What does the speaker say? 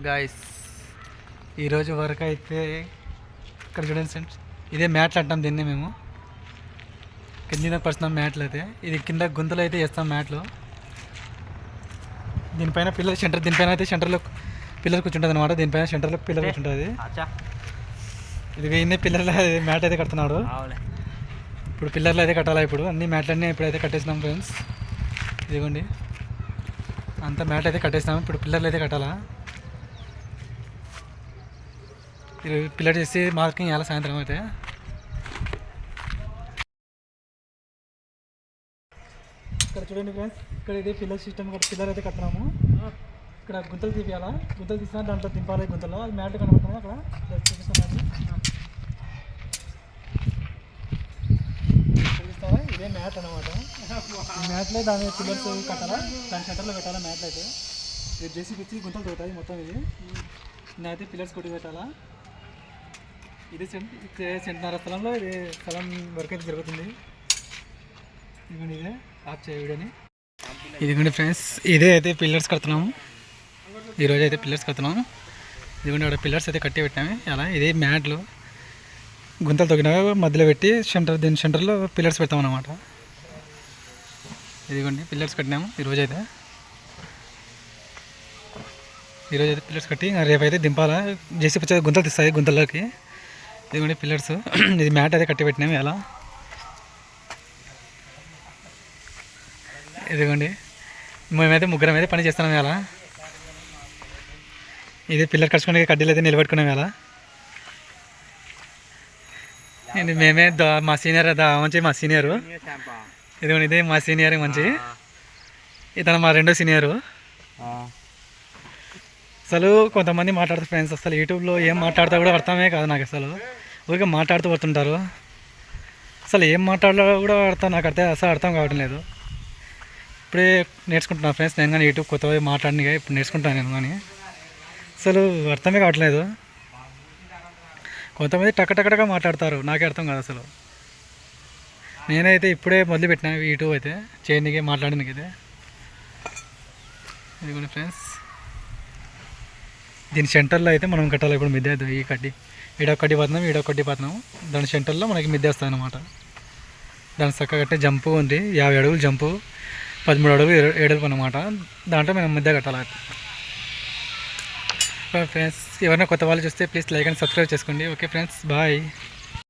Guys ఈరోజు వరకు అయితే ఇక్కడ చూడండి ఫ్రెండ్స్ ఇదే మ్యాట్లు అంటాం దీన్ని మేము. కింద పరుస్తున్నాం మ్యాట్లు అయితే. ఇది కింద గుంతలు అయితే వేస్తాం మ్యాట్లు. దీనిపైన పిల్లలు సెంటర్ దీనిపైన అయితే సెంటర్లో పిల్లలు కూర్చుంటుంది అనమాట దీనిపైన సెంటర్లో పిల్లలు కూర్చుంటుంది ఇది. వేయిందే పిల్లలు మ్యాట్ అయితే కడుతున్నాడు. ఇప్పుడు పిల్లర్లు అయితే కట్టాలా ఇప్పుడు? అన్ని మ్యాట్లన్నీ ఇప్పుడైతే కట్టేసినాం ఫ్రెండ్స్ ఇదిగోండి. అంత మ్యాట్ అయితే కట్టేసినాం. ఇప్పుడు పిల్లర్లు అయితే కట్టాలా? పిల్లలు చేసి మార్కింగ్ వేయాలి సాయంత్రం అయితే. ఇక్కడ చూడండి ఫ్రెండ్స్ ఇక్కడ ఇది పిల్లర్ సిస్టమ్ ఇక్కడ పిల్లర్ అయితే కట్టినాము. ఇక్కడ గుంతలు తీపియాలా? గుంతలు తీసినా దాంట్లో దింపాలి గుంతలో. అది మ్యాట్ కనబడుతుంది అక్కడ? చూపిస్తున్నాను చూపిస్తారా ఇదే మ్యాట్ అనమాట మ్యాట్లో దాని పిల్లర్స్ కట్టాలా? దాని సెంటర్లో పెట్టాలా మ్యాట్లు అయితే రేపు జేసీ పిచ్చి గుంతలు తోటాయి మొత్తం ఇది. నేనైతే పిల్లర్స్ కొట్టి పెట్టాలా? ఇది సెంట్ సెంటున్నర స్థలంలో ఇది స్థలం వర్క్ అయితే జరుగుతుంది. ఇదిగోండి ఇదే ఆఫ్ చేయ ఇదిగోండి ఫ్రెండ్స్ ఇదే అయితే పిల్లర్స్ కడుతున్నాము. ఈరోజు అయితే పిల్లర్స్ కడుతున్నాము. ఇదిగోండి అక్కడ పిల్లర్స్ అయితే కట్టి పెట్టాము. అలా ఇదే మ్యాట్లు. గుంతలు తొగినా మధ్యలో పెట్టి సెంటర్ దీని సెంటర్లో పిల్లర్స్ పెడతాం అన్నమాట ఇదిగోండి పిల్లర్స్ కట్టినాము ఈరోజు అయితే. ఈరోజు అయితే పిల్లర్స్ కట్టి రేపు అయితే దింపాలా? జేసీ పచ్చ గుంతలు తీస్తాయి గుంతల్లోకి. ఇదిగోండి పిల్లర్స్. ఇది మ్యాట్ అయితే కట్టి పెట్టినాము ఎలా ఇదిగోండి. మేమైతే ముగ్గురం అయితే పని చేస్తున్నాం ఎలా ఇది పిల్లర్ కట్టుకునే కడ్డీలు అయితే నిలబెట్టుకున్నాం ఎలా ఇది మేమే దా మా సీనియర్ మంచి మా సీనియరు. ఇదిగోండి ఇదే మా సీనియర్ మంచి. ఇతను మా రెండో సీనియరు. అసలు కొంతమంది మాట్లాడుతారు ఫ్రెండ్స్ అసలు యూట్యూబ్లో ఏం మాట్లాడతా కూడా అర్థమే కాదు నాకు అసలు. ఊరికే మాట్లాడుతూ పోతుంటారు. అసలు ఏం మాట్లాడాలో కూడా అర్థం నాకు అర్థం అసలు అర్థం కావడం లేదు. ఇప్పుడే నేర్చుకుంటున్నా ఫ్రెండ్స్ నేను కానీ యూట్యూబ్ కొత్తగా మాట్లాడిన ఇప్పుడు నేర్చుకుంటాను నేను కానీ. అసలు అర్థమే కావట్లేదు కొంతమంది టక్కటక్కడగా మాట్లాడతారు. నాకే అర్థం కాదు అసలు. నేనైతే ఇప్పుడే మొదలు పెట్టినా యూట్యూబ్ అయితే చేయడానికి మాట్లాడడానికి అయితే ఇదిగోండి ఫ్రెండ్స్. దీని సెంటర్లో అయితే మనం కట్టాలి ఇప్పుడు మిద్దె ఈ కడ్డీ. ఈడొక్కటి పడుతున్నాం ఈడొక్కటి ఈడ దాని సెంటర్లో మనకి మిద్దె వస్తుంది అనమాట దాని చక్క కట్టే జంపు ఉంది యాభై అడుగులు జంపు పదమూడు అడుగులు ఏడు ఏడుపు అనమాట దాంట్లో మనం మిద్దె కట్టాలి. ఫ్రెండ్స్ ఎవరైనా కొత్త వాళ్ళు చూస్తే ప్లీజ్ లైక్ అండ్ సబ్స్క్రైబ్ చేసుకోండి. Okay friends bye.